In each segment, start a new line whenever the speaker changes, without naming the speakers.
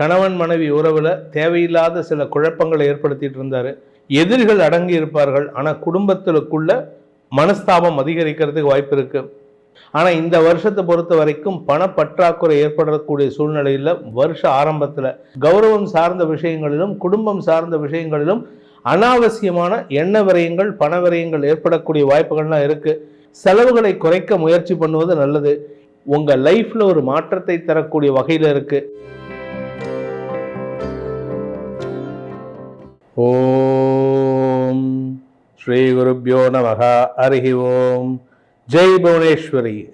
கணவன் மனைவி உறவில் தேவையில்லாத சில குழப்பங்களை ஏற்படுத்திட்டு இருந்தார். எதிரிகள் அடங்கி இருப்பார்கள். ஆனால் குடும்பத்திற்குள்ள மனஸ்தாபம் அதிகரிக்கிறதுக்கு வாய்ப்பு இருக்கு. ஆனால் இந்த வருஷத்தை பொறுத்த வரைக்கும் பணப்பற்றாக்குறை ஏற்படக்கூடிய சூழ்நிலையில் வருஷ ஆரம்பத்தில் கௌரவம் சார்ந்த விஷயங்களிலும் குடும்பம் சார்ந்த விஷயங்களிலும் அனாவசியமான எண்ண விரயங்கள் பண விரயங்கள் ஏற்படக்கூடிய வாய்ப்புகள்லாம் இருக்குது செலவுகளை குறைக்க முயற்சி பண்ணுவது நல்லது. உங்கள் லைஃப்பில் ஒரு மாற்றத்தை தரக்கூடிய வகையில் இருக்குது ஓம். ஸ்ரீ குருப்பியோ நமக. அருகி ஓம். ஜெய் புவனேஸ்வரி.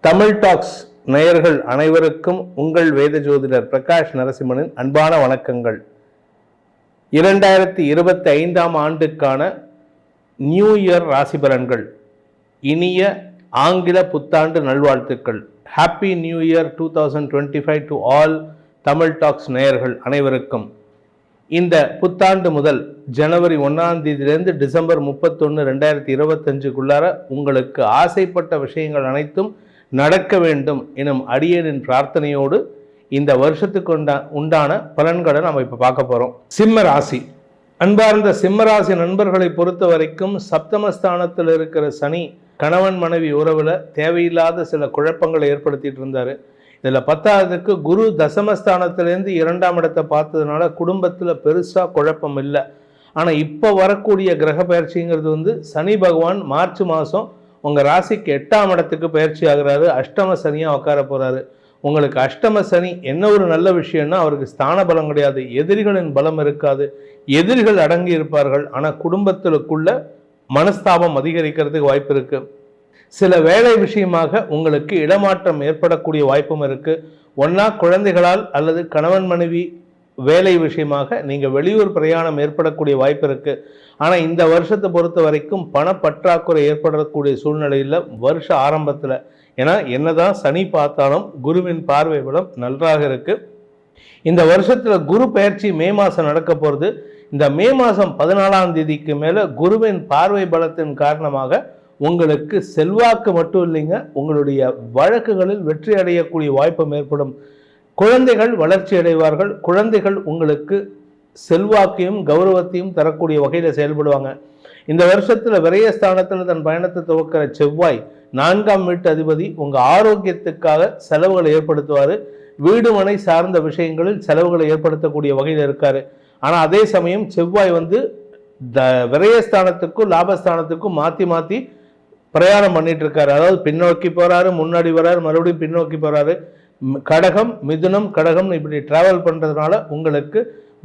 தமிழ் டாக்ஸ் நேயர்கள் அனைவருக்கும் உங்கள் வேத ஜோதிடர் பிரகாஷ் நரசிம்மனின் அன்பான வணக்கங்கள். இரண்டாயிரத்தி இருபத்தி ஐந்தாம் ஆண்டுக்கான நியூ இயர் ராசி பலன்கள். இனிய ஆங்கில புத்தாண்டு நல்வாழ்த்துக்கள். Happy new year two thousand twenty five to all Tamil talks நேயர்கள் அனைவருக்கும். இந்த புத்தாண்டு முதல் ஜனவரி ஒன்றாம் தேதியிலிருந்து டிசம்பர் முப்பத்தொன்று ரெண்டாயிரத்தி இருபத்தஞ்சுக்குள்ளார உங்களுக்கு ஆசைப்பட்ட விஷயங்கள் அனைத்தும் நடக்க வேண்டும் எனும் அடியனின் பிரார்த்தனையோடு இந்த வருஷத்துக்கு உண்டா உண்டான பலன்களை நம்ம இப்போ பார்க்க போகிறோம் சிம்ம ராசி. அன்பார்ந்த சிம்மராசி நண்பர்களை பொறுத்த வரைக்கும் சப்தமஸ்தானத்தில் இருக்கிற சனி கணவன் மனைவி உறவில் தேவையில்லாத சில குழப்பங்களை ஏற்படுத்திட்டு இருந்தார். இதில் பத்தாவதுக்கு குரு தசமஸ்தானத்திலேருந்து இரண்டாம் இடத்தை பார்த்ததுனால குடும்பத்தில் பெருசாக குழப்பம் இல்லை. ஆனால் இப்போ வரக்கூடிய கிரக பயிற்சிங்கிறது வந்து சனி பகவான் மார்ச் மாதம் உங்கள் ராசிக்கு எட்டாம் இடத்துக்கு பயிற்சி ஆகிறாரு. அஷ்டம சனியாக உட்கார போகிறாரு உங்களுக்கு அஷ்டம சனி என்ன ஒரு நல்ல விஷயம்னா அவருக்கு ஸ்தான பலம் கிடையாது. எதிரிகளின் பலம் இருக்காது. எதிரிகள் அடங்கி இருப்பார்கள். ஆனால் குடும்பத்திற்குள்ள மனஸ்தாபம் அதிகரிக்கிறதுக்கு வாய்ப்பு இருக்குது சில வேலை விஷயமாக உங்களுக்கு இடமாற்றம் ஏற்படக்கூடிய வாய்ப்பும் இருக்கு. ஒன்றா குழந்தைகளால் அல்லது கணவன் மனைவி வேலை விஷயமாக நீங்கள் வெளியூர் பிரயாணம் ஏற்படக்கூடிய வாய்ப்பு இருக்கு. ஆனால் இந்த வருஷத்தை பொறுத்த வரைக்கும் பணப்பற்றாக்குறை ஏற்படக்கூடிய சூழ்நிலையில் வருஷ ஆரம்பத்தில். ஏன்னா என்னதான் சனி பார்த்தாலும் குருவின் பார்வை பலம் நன்றாக இருக்கு. இந்த வருஷத்தில் குரு பயிற்சி மே மாதம் நடக்க போகிறது இந்த மே மாதம் பதினாலாம் தேதிக்கு மேலே குருவின் பார்வை பலத்தின் காரணமாக உங்களுக்கு செல்வாக்கு மட்டும் இல்லைங்க உங்களுடைய வழக்குகளில் வெற்றி அடையக்கூடிய வாய்ப்பும் ஏற்படும். குழந்தைகள் வளர்ச்சி அடைவார்கள் குழந்தைகள் உங்களுக்கு செல்வாக்கையும் கௌரவத்தையும் தரக்கூடிய வகையில் செயல்படுவாங்க. இந்த வருஷத்தில் விரயஸ்தானத்தில் தன் பயணத்தை துவக்கிற செவ்வாய் நான்காம் வீட்டு அதிபதி உங்கள் ஆரோக்கியத்துக்காக செலவுகளை ஏற்படுத்துவார். வீடு மனை சார்ந்த விஷயங்களில் செலவுகளை ஏற்படுத்தக்கூடிய வகையில் இருக்கார். ஆனால் அதே சமயம் செவ்வாய் வந்து த விரயஸ்தானத்துக்கும் லாபஸ்தானத்துக்கும் மாற்றி மாற்றி பிரயாணம் பண்ணிட்டு இருக்காரு அதாவது பின்னோக்கி போறாரு முன்னாடி வராரு மறுபடியும் பின்னோக்கி போறாரு. கடகம் மிதுனம் கடகம் இப்படி டிராவல் பண்றதுனால உங்களுக்கு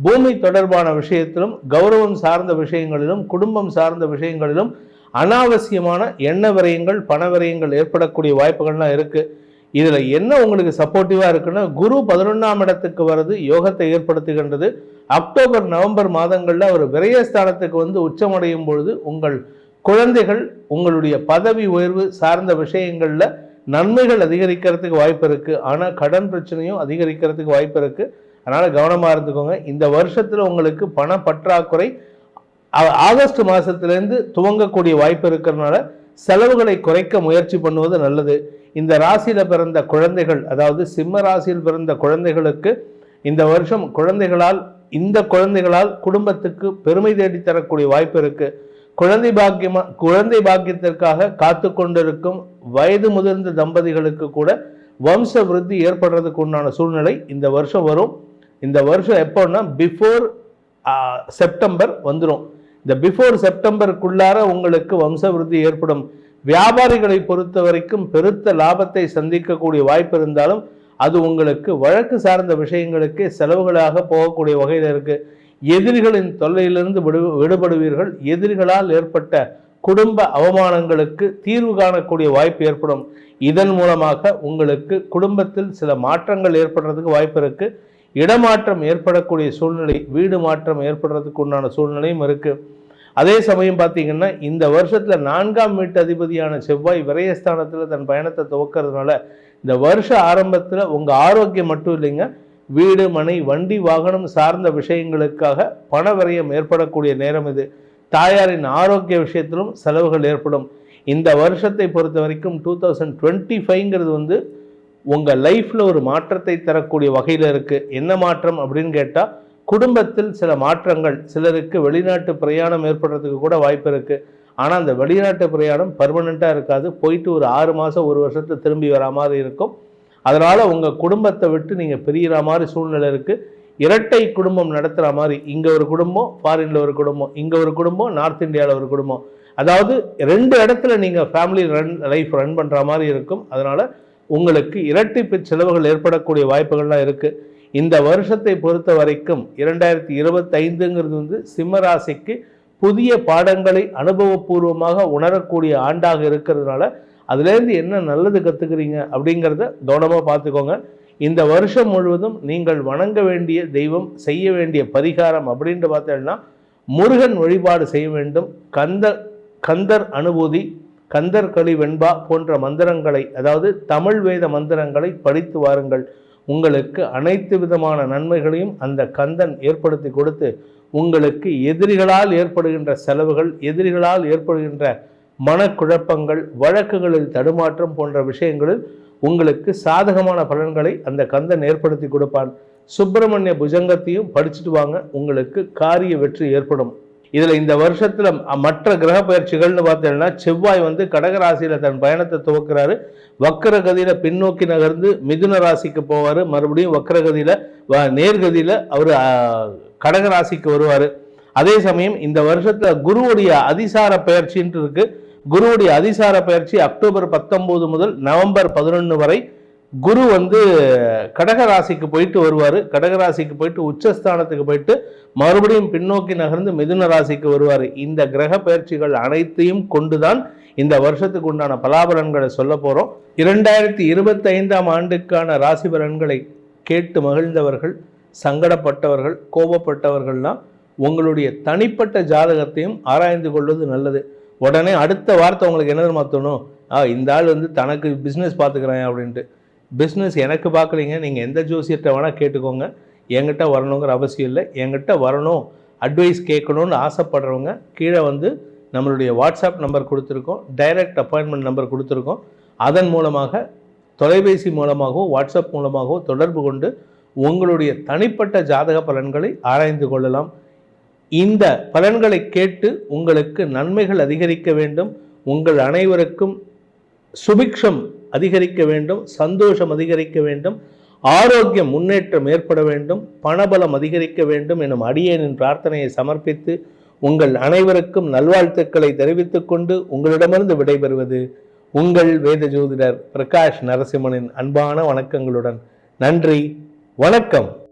பூமி தொடர்பான விஷயத்திலும் கௌரவம் சார்ந்த விஷயங்களிலும் குடும்பம் சார்ந்த விஷயங்களிலும் அனாவசியமான எண்ண விரயங்கள் பண விரயங்கள் ஏற்படக்கூடிய வாய்ப்புகள்லாம் இருக்கு. இதில் என்ன உங்களுக்கு சப்போர்ட்டிவாக இருக்குன்னா குரு பதினொன்றாம் இடத்துக்கு வர்றது யோகத்தை ஏற்படுத்துகின்றது. அக்டோபர் நவம்பர் மாதங்களில் அவர் விரயஸ்தானத்துக்கு வந்து உச்சமடையும் பொழுது உங்கள் குழந்தைகள் உங்களுடைய பதவி உயர்வு சார்ந்த விஷயங்களில் நன்மைகள் அதிகரிக்கிறதுக்கு வாய்ப்பு இருக்குது ஆனால் கடன் பிரச்சனையும் அதிகரிக்கிறதுக்கு வாய்ப்பு இருக்குது அதனால் கவனமாக இருந்துக்கோங்க. இந்த வருஷத்தில் உங்களுக்கு பண பற்றாக்குறை ஆகஸ்ட் மாதத்துலேருந்து துவங்கக்கூடிய வாய்ப்பு இருக்கிறதுனால செலவுகளை குறைக்க முயற்சி பண்ணுவது நல்லது. இந்த ராசியில் பிறந்த குழந்தைகள் அதாவது சிம்ம ராசியில் பிறந்த குழந்தைகளுக்கு இந்த வருஷம் குழந்தைகளால் இந்த குழந்தைகளால் குடும்பத்துக்கு பெருமை தேடி தரக்கூடிய வாய்ப்பு இருக்குது குழந்தை பாக்கியமா குழந்தை பாக்கியத்திற்காக காத்து கொண்டிருக்கும் வயது முதிர்ந்த தம்பதிகளுக்கு கூட வம்ச விருத்தி ஏற்படுறதுக்கு உண்டான சூழ்நிலை இந்த வருஷம் வரும். இந்த வருஷம் எப்போன்னா பிஃபோர் செப்டம்பர் வந்துடும் இந்த பிஃபோர் செப்டம்பருக்குள்ளார உங்களுக்கு வம்ச விருத்தி ஏற்படும். வியாபாரிகளை பொறுத்த வரைக்கும் பெருத்த லாபத்தை சந்திக்கக்கூடிய வாய்ப்பு இருந்தாலும் அது உங்களுக்கு வழக்கு சார்ந்த விஷயங்களுக்கு செலவுகளாக போகக்கூடிய வகையில் இருக்குது எதிரிகளின் தொல்லையிலிருந்து விடு விடுபடுவீர்கள். எதிரிகளால் ஏற்பட்ட குடும்ப அவமானங்களுக்கு தீர்வு காணக்கூடிய வாய்ப்பு ஏற்படும். இதன் மூலமாக உங்களுக்கு குடும்பத்தில் சில மாற்றங்கள் ஏற்படுறதுக்கு வாய்ப்பு இருக்கு. இடமாற்றம் ஏற்படக்கூடிய சூழ்நிலை வீடு மாற்றம் ஏற்படுறதுக்கு உண்டான சூழ்நிலையும் இருக்கு. அதே சமயம் பார்த்தீங்கன்னா இந்த வருஷத்துல நான்காம் வீட்டு அதிபதியான செவ்வாய் விரயஸ்தானத்தில் தன் பயணத்தை துவக்கிறதுனால இந்த வருஷ ஆரம்பத்தில் உங்கள் ஆரோக்கியம் மட்டும் இல்லைங்க வீடு மனை வண்டி வாகனம் சார்ந்த விஷயங்களுக்காக பண விரயம் ஏற்படக்கூடிய நேரம் இது. தாயாரின் ஆரோக்கிய விஷயத்திலும் செலவுகள் ஏற்படும். இந்த வருஷத்தை பொறுத்த வரைக்கும் டூ தௌசண்ட் டுவெண்ட்டி ஃபைவ்ங்கிறது வந்து உங்கள் லைஃப்பில் ஒரு மாற்றத்தை தரக்கூடிய வகையில் இருக்குது என்ன மாற்றம் அப்படின்னு கேட்டால் குடும்பத்தில் சில மாற்றங்கள். சிலருக்கு வெளிநாட்டு பிரயாணம் ஏற்படுறதுக்கு கூட வாய்ப்பு இருக்குது ஆனால் அந்த வெளிநாட்டு பிரயாணம் பர்மனெண்ட்டாக இருக்காது. போயிட்டு ஒரு ஆறு மாதம் ஒரு வருஷத்தை திரும்பி வரா மாதிரி இருக்கும். அதனால் உங்கள் குடும்பத்தை விட்டு நீங்கள் பிரிகிற மாதிரி சூழ்நிலை இருக்குது இரட்டை குடும்பம் நடத்துகிற மாதிரி இங்கே ஒரு குடும்பம் ஃபாரினில் ஒரு குடும்பம் இங்கே ஒரு குடும்பம் நார்த் இந்தியாவில் ஒரு குடும்பம். அதாவது ரெண்டு இடத்துல நீங்கள் ஃபேமிலி ரன் லைஃப் ரன் பண்ணுற மாதிரி இருக்கும். அதனால் உங்களுக்கு இரட்டிப்பு செலவுகள் ஏற்படக்கூடிய வாய்ப்புகள்லாம் இருக்குது இந்த வருஷத்தை பொறுத்த வரைக்கும் இரண்டாயிரத்தி இருபத்தைந்துங்கிறது வந்து சிம்மராசிக்கு புதிய பாடங்களை அனுபவபூர்வமாக உணரக்கூடிய ஆண்டாக இருக்கிறதுனால அதுலேருந்து என்ன நல்லது கற்றுக்குறீங்க அப்படிங்கிறத கவனமாக பார்த்துக்கோங்க. இந்த வருஷம் முழுவதும் நீங்கள் வணங்க வேண்டிய தெய்வம் செய்ய வேண்டிய பரிகாரம் அப்படின்ட்டு பார்த்தீங்கன்னா முருகன் வழிபாடு செய்ய வேண்டும். கந்த கந்தர் அனுபூதி கந்தர் களி வெண்பா போன்ற மந்திரங்களை அதாவது தமிழ் வேத மந்திரங்களை படித்து வாருங்கள். உங்களுக்கு அனைத்து விதமான நன்மைகளையும் அந்த கந்தன் ஏற்படுத்தி கொடுத்து உங்களுக்கு எதிரிகளால் ஏற்படுகின்ற செலவுகள் எதிரிகளால் ஏற்படுகின்ற மனக்குழப்பங்கள் வழக்குகளில் தடுமாற்றம் போன்ற விஷயங்களில் உங்களுக்கு சாதகமான பலன்களை அந்த கந்தன் ஏற்படுத்தி கொடுப்பான். சுப்பிரமணிய புஜங்கத்தையும் படிச்சுட்டு வாங்க உங்களுக்கு காரிய வெற்றி ஏற்படும். இதில் இந்த வருஷத்தில் மற்ற கிரக பயிற்சிகள்னு பார்த்தீங்கன்னா செவ்வாய் வந்து கடகராசியில் தன் பயணத்தை துவக்கிறாரு. வக்கரகதியில் பின்னோக்கி நகர்ந்து மிதுன ராசிக்கு போவார். மறுபடியும் வக்கரகதியில் நேர்கதியில் அவர் கடகராசிக்கு வருவார். அதே சமயம் இந்த வருஷத்தில் குருவுடைய அதிசார பயிற்சின்ட்டு இருக்குது குருவுடைய அதிசார பயிற்சி அக்டோபர் பத்தொம்போது முதல் நவம்பர் பதினொன்று வரை. குரு வந்து கடகராசிக்கு போயிட்டு வருவார். கடகராசிக்கு போயிட்டு உச்சஸ்தானத்துக்கு போயிட்டு மறுபடியும் பின்னோக்கி நகர்ந்து மிதுன ராசிக்கு வருவார். இந்த கிரக பயிற்சிகள் அனைத்தையும் கொண்டுதான் இந்த வருஷத்துக்கு உண்டான பலாபலன்களை சொல்ல போகிறோம் இரண்டாயிரத்தி இருபத்தைந்தாம் ஆண்டுக்கான ராசி பலன்களை கேட்டு மகிழ்ந்தவர்கள் சங்கடப்பட்டவர்கள் கோபப்பட்டவர்கள்லாம் உங்களுடைய தனிப்பட்ட ஜாதகத்தையும் ஆராய்ந்து கொள்வது நல்லது. உடனே அடுத்த வார்த்தை உங்களுக்கு என்ன மாற்றணும் ஆ இந்த ஆள் வந்து தனக்கு பிஸ்னஸ் பார்த்துக்கிறேன் அப்படின்ட்டு. பிஸ்னஸ் எனக்கு பார்க்குறீங்க நீங்கள் எந்த ஜோசியத்தை வேணால் கேட்டுக்கோங்க. என்கிட்ட வரணுங்கிற அவசியம் இல்லை. என்கிட்ட வரணும் அட்வைஸ் கேட்கணும்னு ஆசைப்படுறவங்க கீழே வந்து நம்மளுடைய வாட்ஸ்அப் நம்பர் கொடுத்துருக்கோம். டைரக்ட் அப்பாயின்மெண்ட் நம்பர் கொடுத்துருக்கோம். அதன் மூலமாக தொலைபேசி மூலமாகவோ வாட்ஸ்அப் மூலமாகவோ தொடர்பு கொண்டு உங்களுடைய தனிப்பட்ட ஜாதக பலன்களை ஆராய்ந்து கொள்ளலாம். இந்த பலன்களை கேட்டு உங்களுக்கு நன்மைகள் அதிகரிக்க வேண்டும். உங்கள் அனைவருக்கும் சுபிக்ஷம் அதிகரிக்க வேண்டும் சந்தோஷம் அதிகரிக்க வேண்டும் ஆரோக்கியம் முன்னேற்றம் ஏற்பட வேண்டும் பணபலம் அதிகரிக்க வேண்டும் எனும் அடியேனின் பிரார்த்தனையை சமர்ப்பித்து உங்கள் அனைவருக்கும் நல்வாழ்த்துக்களை தெரிவித்துக் கொண்டு உங்களிடமிருந்து விடைபெறுவது உங்கள் வேத ஜோதிடர் பிரகாஷ் நரசிம்மனின் அன்பான வணக்கங்களுடன். நன்றி வணக்கம்.